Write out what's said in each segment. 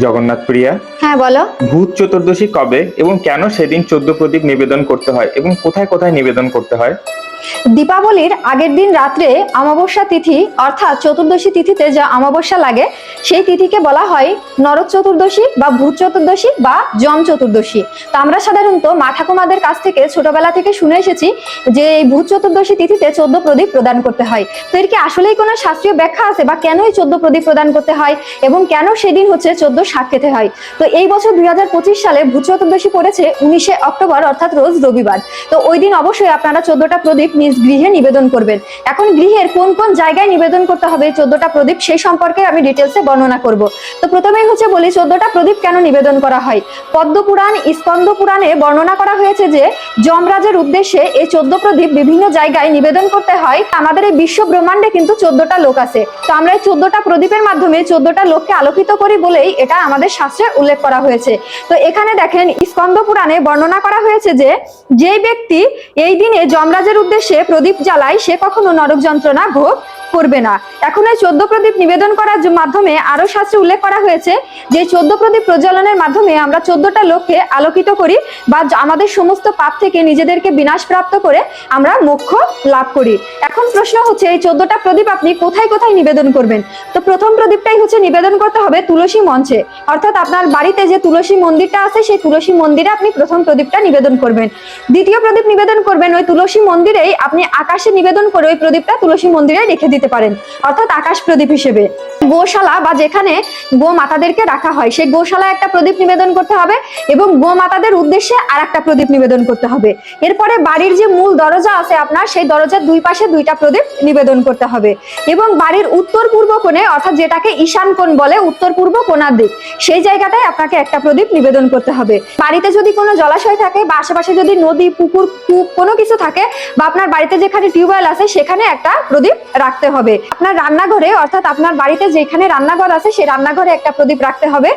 জগন্নাথ প্রিয়া হ্যাঁ বলো। ভূত চতুর্দশী কবে এবং কেন সেদিন চোদ্দ প্রদীপ নিবেদন করতে হয় এবং কোথায় কোথায় নিবেদন করতে হয়? দীপাবলির আগের দিন রাত্রে অমাবস্যা তিথি অর্থাৎ চতুর্দশী তিথিতে যা অমাবস্যা লাগে সেই তিথিকে বলা হয় নরক চতুর্দশী বা ভূত চতুর্দশী বা যম চতুর্দশী। তো আমরা সাধারণত মা ঠাকুমাদের কাছ থেকে ছোটবেলা থেকে শুনে এসেছি যে এই ভূত চতুর্দশী তিথিতে চোদ্দ প্রদীপ প্রদান করতে হয়। তো এর কি আসলেই কোনো শাস্ত্রীয় ব্যাখ্যা আছে বা কেন এই চোদ্দ প্রদীপ প্রদান করতে হয় এবং কেন সেদিন হচ্ছে চোদ্দ শাক খেতে হয়। তো এই বছর দুই সালে ভূত চতুর্দশী পড়েছে উনিশে অক্টোবর, অর্থাৎ রোজ রবিবার। তো ওই দিন অবশ্যই আপনারা চোদ্দটা প্রদীপ নিজ গৃহে নিবেদন করবেন। এখন গৃহের কোন কোন জায়গায় নিবেদন করতে হবে চোদ্দটা প্রদীপ সেই সম্পর্কে আমি ডিটেলসে বর্ণনা করব। তো প্রথমেই হচ্ছে বলি, চোদ্দটা প্রদীপ কেন নিবেদন করা হয়? পদ্ম পুরাণ স্কন্দ পুরাণে বর্ণনা করা হয়েছে যে যমরাজের উদ্দেশ্যে এই চোদ্দ প্রদীপ বিভিন্ন জায়গায় নিবেদন করতে হয়। আমাদের এই বিশ্ব ব্রহ্মাণ্ডে কিন্তু চোদ্দটা লোক আছে। তো আমরা এই চোদ্দটা প্রদীপের মাধ্যমে চোদ্দটা লোককে আলোকিত করি বলেই এটা আমাদের শাস্ত্রে উল্লেখ করা হয়েছে। তো এখানে দেখেন স্কন্দ পুরাণে বর্ণনা করা হয়েছে যে যে ব্যক্তি এই দিনে যমরাজের উদ্দেশ্যে প্রদীপ জ্বালায়, সে কখনো নরক যন্ত্রণা ভোগ করবে না। এখন এই চোদ্দ প্রদীপ নিবেদন করার মাধ্যমে আরও শাস্ত্রে উল্লেখ করা হয়েছে যে চোদ্দ প্রদীপ প্রজ্বলনের মাধ্যমে আমরা চোদ্দটা লোককে আলোকিত করি বা আমাদের সমস্ত পাপ থেকে নিজেদেরকে বিনাশ প্রাপ্ত করে আমরা মোক্ষ লাভ করি। এখন প্রশ্ন হচ্ছে, এই চোদ্দটা প্রদীপ আপনি কোথায় কোথায় নিবেদন করবেন? তো প্রথম প্রদীপটাই হচ্ছে নিবেদন করতে হবে তুলসী মঞ্চে। অর্থাৎ আপনার বাড়িতে যে তুলসী মন্দিরটা আছে, সেই তুলসী মন্দিরে আপনি প্রথম প্রদীপটা নিবেদন করবেন। দ্বিতীয় প্রদীপ নিবেদন করবেন, ওই তুলসী মন্দিরেই আপনি আকাশে নিবেদন করে ওই প্রদীপটা তুলসী মন্দিরে রেখে দিতে পারেন। অর্থাৎ আকাশ প্রদীপ হিসেবে। গোশালা বা যেখানে গো মাতাদেরকে রাখা হয়, সেই গোশালায় একটা প্রদীপ নিবেদন করতে হবে এবং গো মাতাদের উদ্দেশ্যে আর একটা প্রদীপ নিবেদন করতে হবে। এরপরে বাড়ির যে মূল দরজা আছে আপনার, সেই দরজার দুই পাশে দুইটা প্রদীপ নিবেদন করতে হবে এবং বাড়ির উত্তর পূর্ব কোণে, অর্থাৎ যেটাকে ঈশান কোণ বলে, উত্তর পূর্ব কোণার দিক, সেই জায়গাটায় আপনাকে একটা প্রদীপ নিবেদন করতে হবে। বাড়িতে যদি কোনো জলাশয় থাকে বা আশেপাশে যদি নদী, পুকুর, কূপ কোনো কিছু থাকে বা আপনার বাড়িতে যেখানে টিউবওয়েল আছে, সেখানে একটা প্রদীপ রাখতে হবে। আপনার রান্নাঘরে, অর্থাৎ আপনার বাড়িতে যেখানে রান্নাঘর আছে, সেই রান্নাঘরে একটা প্রদীপ রাখতে হবে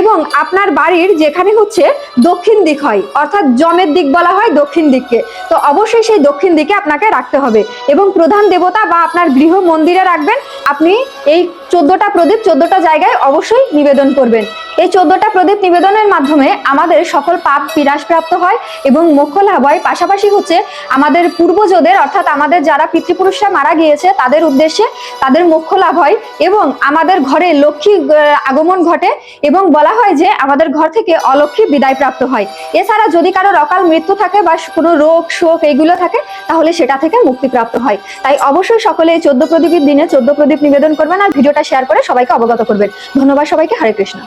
এবং আপনার বাড়ির যেখানে হচ্ছে দক্ষিণ দিক হয়, অর্থাৎ জমের দিক বলা হয় দক্ষিণ দিককে, তো অবশ্যই সেই দক্ষিণ দিকে আপনাকে রাখতে হবে এবং প্রধান দেবতা বা আপনার গৃহ মন্দিরে রাখবেন, আপনি এই চোদ্দটা প্রদীপ চোদ্দটা জায়গায় অবশ্যই নিবেদন করবেন। এই চোদ্দটা প্রদীপ নিবেদনের মাধ্যমে আমাদের সকল পাপ বিনাশ প্রাপ্ত হয় এবং মোক্ষ লাভ হয়। পাশাপাশি হচ্ছে আমাদের পূর্বজদের, অর্থাৎ আমাদের যারা পিতৃপুরুষরা মারা গিয়েছে, তাদের উদ্দেশ্যে তাদের মোক্ষ লাভ হয় এবং আমাদের ঘরে লক্ষ্মী আগমন ঘটে এবং বলা হয় যে আমাদের ঘর থেকে অলক্ষ্মী বিদায় প্রাপ্ত হয়। এছাড়া যদি কারোর অকাল মৃত্যু থাকে বা কোনো রোগ, শোক এইগুলো থাকে, তাহলে সেটা থেকে মুক্তি প্রাপ্ত হয়। তাই অবশ্যই সকলে এই চোদ্দ প্রদীপের দিনে চোদ্দ প্রদীপ নিবেদন করবেন। আর ভিডিওটা শেয়ার করে সবাইকে অবগত করবেন। ধন্যবাদ সবাইকে হরে কৃষ্ণ।